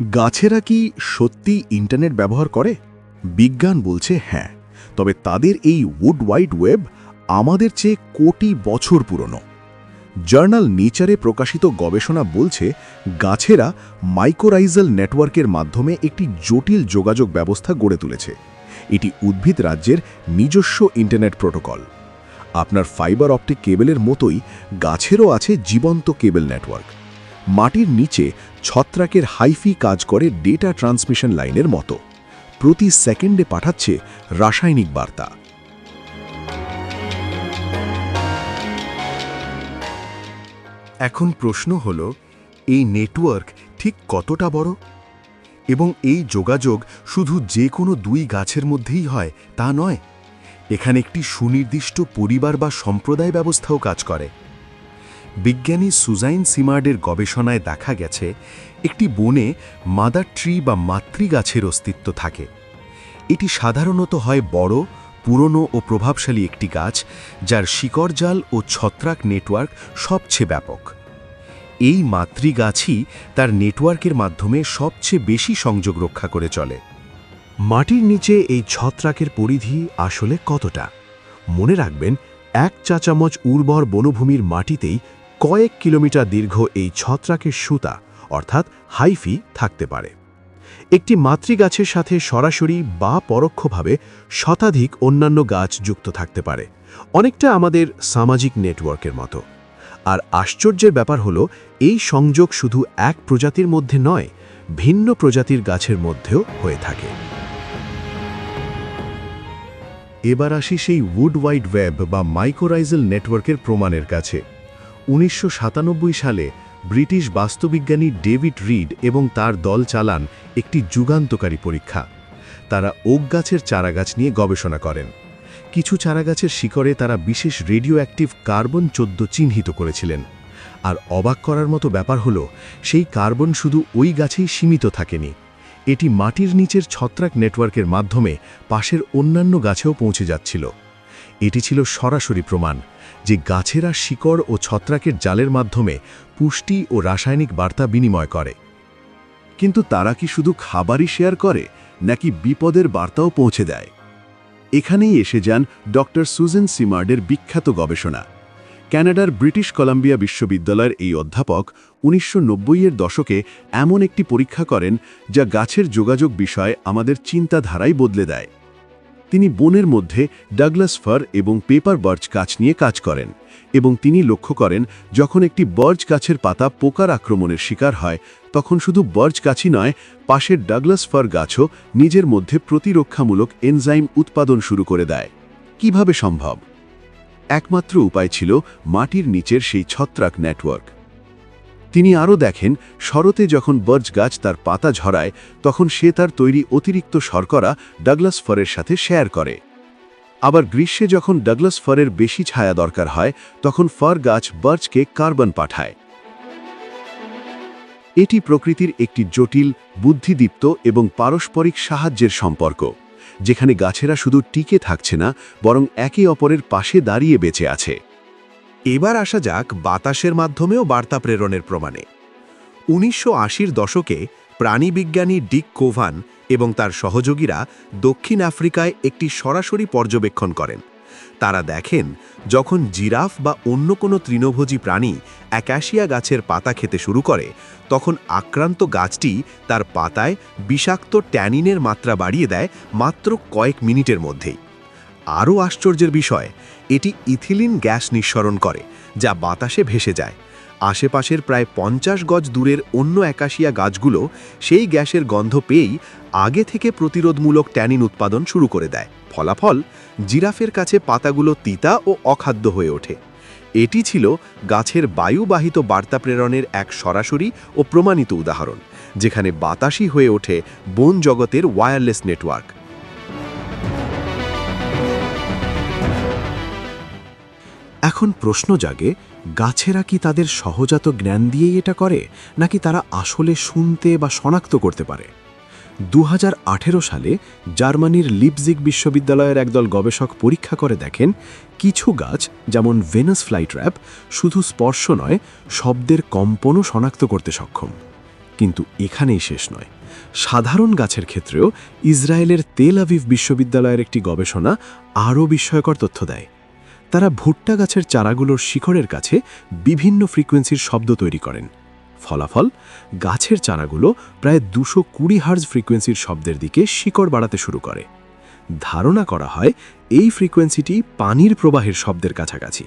গাছেরা কি সত্যি ইন্টারনেট ব্যবহার করে? বিজ্ঞান বলছে হ্যাঁ তবে তাদের এই উড ওয়াইড ওয়েব আমাদের চেয়ে কোটি বছর পুরনো। জার্নাল নেচারে প্রকাশিত গবেষণা বলছে, গাছেরা মাইক্রোরাইজাল নেটওয়ার্কের মাধ্যমে একটি জটিল যোগাযোগ ব্যবস্থা গড়ে তুলেছে। এটি উদ্ভিদ রাজ্যের নিজস্ব ইন্টারনেট প্রোটোকল। আপনার ফাইবার অপটিক কেবেলের মতোই গাছেরও আছে জীবন্ত কেবল নেটওয়ার্ক। মাটির নিচে ছত্রাকের হাইফি কাজ করে ডেটা ট্রান্সমিশন লাইনের মতো। প্রতি সেকেন্ডে পাঠাচ্ছে রাসায়নিক বার্তা। এখন প্রশ্ন হল, এই নেটওয়ার্ক ঠিক কতটা বড়? এবং এই যোগাযোগ শুধু যে কোনো দুই গাছের মধ্যেই হয়, তা নয়। এখানে একটি সুনির্দিষ্ট পরিবার বা সম্প্রদায় ব্যবস্থাও কাজ করে। বিজ্ঞানী সুজাইন সিমার্ডের গবেষণায় দেখা গেছে, একটি বনে মাদার ট্রি বা মাতৃগাছের অস্তিত্ব থাকে। এটি সাধারণত হয় বড়, পুরনো ও প্রভাবশালী একটি গাছ, যার শিকড়জাল ও ছত্রাক নেটওয়ার্ক সবচেয়ে ব্যাপক। এই মাতৃগাছই তার নেটওয়ার্কের মাধ্যমে সবচেয়ে বেশি সংযোগ রক্ষা করে চলে। মাটির নিচে এই ছত্রাকের পরিধি আসলে কতটা? মনে রাখবেন, এক চা চামচ উর্বর বনভূমির মাটিতেই কয়েক কিলোমিটার দীর্ঘ এই ছত্রাকের সুতা, অর্থাৎ হাইফি, থাকতে পারে। একটি মাতৃগাছের সাথে সরাসরি বা পরোক্ষভাবে শতাধিক অন্যান্য গাছ যুক্ত থাকতে পারে, অনেকটা আমাদের সামাজিক নেটওয়ার্কের মতো। আর আশ্চর্যের ব্যাপার হলো, এই সংযোগ শুধু এক প্রজাতির মধ্যে নয়, ভিন্ন প্রজাতির গাছের মধ্যেও হয়ে থাকে। এবার আসি সেই উড ওয়াইড ওয়েব বা মাইক্রোরাইজাল নেটওয়ার্কের প্রমাণের কাছে। উনিশশো সাতানব্বই সালে ব্রিটিশ বাস্তুবিজ্ঞানী ডেভিড রিড এবং তার দল চালান একটি যুগান্তকারী পরীক্ষা। তারা ওক গাছের চারাগাছ নিয়ে গবেষণা করেন। কিছু চারাগাছের শিকড়ে তারা বিশেষ রেডিও অ্যাক্টিভ কার্বন চোদ্দ চিহ্নিত করেছিলেন। আর অবাক করার মতো ব্যাপার হলো, সেই কার্বন শুধু ওই গাছেই সীমিত থাকেনি। এটি মাটির নিচের ছত্রাক নেটওয়ার্কের মাধ্যমে পাশের অন্যান্য গাছেও পৌঁছে যাচ্ছিল। এটি ছিল সরাসরি প্রমাণ যে গাছেরা শিকড় ও ছত্রাকের জালের মাধ্যমে পুষ্টি ও রাসায়নিক বার্তা বিনিময় করে। কিন্তু তারা কি শুধু খাবারই শেয়ার করে, নাকি বিপদের বার্তাও পৌঁছে দেয়? এখানেই এসে যান ডক্টর সুজেন সিমার্ডের বিখ্যাত গবেষণা। ক্যানাডার ব্রিটিশ কলাম্বিয়া বিশ্ববিদ্যালয়ের এই অধ্যাপক উনিশশো এর দশকে এমন একটি পরীক্ষা করেন যা গাছের যোগাযোগ বিষয়ে আমাদের চিন্তাধারাই বদলে দেয়। তিনি বনের মধ্যে ডাগলাস ফার এবং পেপার বার্চ গাছ নিয়ে কাজ করেন এবং তিনি লক্ষ্য করেন, যখন একটি বর্জ গাছের পাতা পোকার আক্রমণের শিকার হয়, তখন শুধু বর্জ গাছই নয়, পাশের ডাগলাস ফার গাছও নিজের মধ্যে প্রতিরক্ষামূলক এনজাইম উৎপাদন শুরু করে দেয়। কীভাবে সম্ভব? একমাত্র উপায় ছিল মাটির নিচের সেই ছত্রাক নেটওয়ার্ক। তিনি আরও দেখেন, শরতে যখন বর্জ গাছ তার পাতা ঝরায়, তখন সে তার তৈরি অতিরিক্ত শর্করা ডাগলাস ফরের সাথে শেয়ার করে। আবার গ্রীষ্মে যখন ডাগলাস ফরের বেশি ছায়া দরকার হয়, তখন ফর গাছ বার্চকে কার্বন পাঠায়। এটি প্রকৃতির একটি জটিল, বুদ্ধিদীপ্ত এবং পারস্পরিক সাহায্যের সম্পর্ক, যেখানে গাছেরা শুধু টিকে থাকছে না, বরং একে অপরের পাশে দাঁড়িয়ে বেঁচে আছে। এবার আসা যাক বাতাসের মাধ্যমেও বার্তা প্রেরণের প্রমাণে। উনিশশো আশির দশকে প্রাণীবিজ্ঞানী ডিক কোভান এবং তার সহযোগীরা দক্ষিণ আফ্রিকায় একটি সরাসরি পর্যবেক্ষণ করেন। তারা দেখেন, যখন জিরাফ বা অন্য কোনো তৃণভোজী প্রাণী অ্যাকাশিয়া গাছের পাতা খেতে শুরু করে, তখন আক্রান্ত গাছটি তার পাতায় বিষাক্ত ট্যানিনের মাত্রা বাড়িয়ে দেয় মাত্র কয়েক মিনিটের মধ্যেই। আরও আশ্চর্যের বিষয় এটি ইথিলিন গ্যাস নিঃসরণ করে, যা বাতাসে ভেসে যায়। আশেপাশের প্রায় পঞ্চাশ গজ দূরের অন্য একাশিয়া গাছগুলো সেই গ্যাসের গন্ধ পেয়েই আগে থেকে প্রতিরোধমূলক ট্যানিন উৎপাদন শুরু করে দেয়। ফলাফল, জিরাফের কাছে পাতাগুলো তিতা ও অখাদ্য হয়ে ওঠে। এটি ছিল গাছের বায়ুবাহিত বার্তা প্রেরণের এক সরাসরি ও প্রমাণিত উদাহরণ, যেখানে বাতাসই হয়ে ওঠে বন জগতের ওয়্যারলেস নেটওয়ার্ক এখন প্রশ্ন জাগে, গাছেরা কি তাদের সহজাত জ্ঞান দিয়েই এটা করে, নাকি তারা আসলে শুনতে বা শনাক্ত করতে পারে? দু হাজার আঠেরো সালে জার্মানির লিপজিক বিশ্ববিদ্যালয়ের একদল গবেষক পরীক্ষা করে দেখেন, কিছু গাছ, যেমন ভেনাস ফ্লাইট্র্যাপ শুধু স্পর্শ নয়, শব্দের কম্পনও শনাক্ত করতে সক্ষম। কিন্তু এখানেই শেষ নয়। সাধারণ গাছের ক্ষেত্রেও ইসরায়েলের তেল আভিভ বিশ্ববিদ্যালয়ের একটি গবেষণা আরও বিস্ময়কর তথ্য দেয়। তারা ভুট্টা গাছের চারাগুলোর শিকড়ের কাছে বিভিন্ন ফ্রিকোয়েন্সির শব্দ তৈরি করেন। ফলাফল, গাছের চারাগুলো প্রায় দুশো কুড়ি হার্জ ফ্রিকোয়েন্সির শব্দের দিকে শিকড় বাড়াতে শুরু করে। ধারণা করা হয় এই ফ্রিকোয়েন্সিটি পানির প্রবাহের শব্দের কাছাকাছি।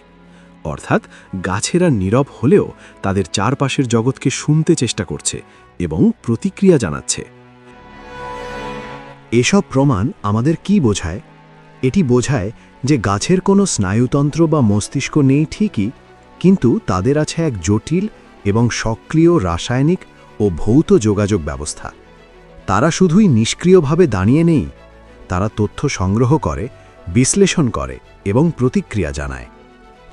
অর্থাৎ গাছেরা নীরব হলেও তাদের চারপাশের জগৎকে শুনতে চেষ্টা করছে এবং প্রতিক্রিয়া জানাচ্ছে। এসব প্রমাণ আমাদের কি বোঝায়? এটি বোঝায় যে গাছের কোনো স্নায়ুতন্ত্র বা মস্তিষ্ক নেই ঠিকই, কিন্তু তাদের আছে এক জটিল এবং সক্রিয় রাসায়নিক ও ভৌত যোগাযোগ ব্যবস্থা। তারা শুধুই নিষ্ক্রিয়ভাবে দাঁড়িয়ে নেই, তারা তথ্য সংগ্রহ করে, বিশ্লেষণ করে এবং প্রতিক্রিয়া জানায়।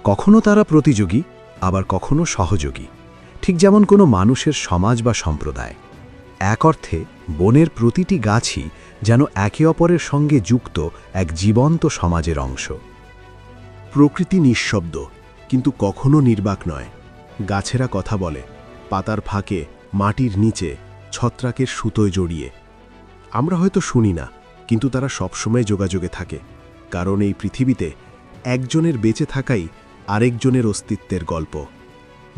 কখনো তারা প্রতিযোগী, আবার কখনো সহযোগী, ঠিক যেমন কোনো মানুষের সমাজ বা সম্প্রদায়। এক অর্থে, বনের প্রতিটি গাছই যেন একে অপরের সঙ্গে যুক্ত এক জীবন্ত সমাজের অংশ। প্রকৃতি নিঃশব্দ, কিন্তু কখনো নির্বাক নয়। গাছেরা কথা বলে, পাতার ফাঁকে, মাটির নিচে, ছত্রাকের সুতোয় জড়িয়ে। আমরা হয়তো শুনি না, কিন্তু তারা সবসময় যোগাযোগে থাকে, কারণ এই পৃথিবীতে একজনের বেঁচে থাকাই আরেকজনের অস্তিত্বের গল্প।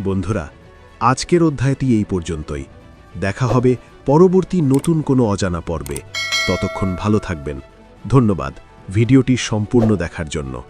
বন্ধুরা, আজকের অধ্যায়টি এই পর্যন্তই। দেখা হবে পরবর্তী নতুন কোনো অজানা পর্বে। ততক্ষণ ভালো থাকবেন। ধন্যবাদ। ভিডিওটি সম্পূর্ণ দেখার জন্য।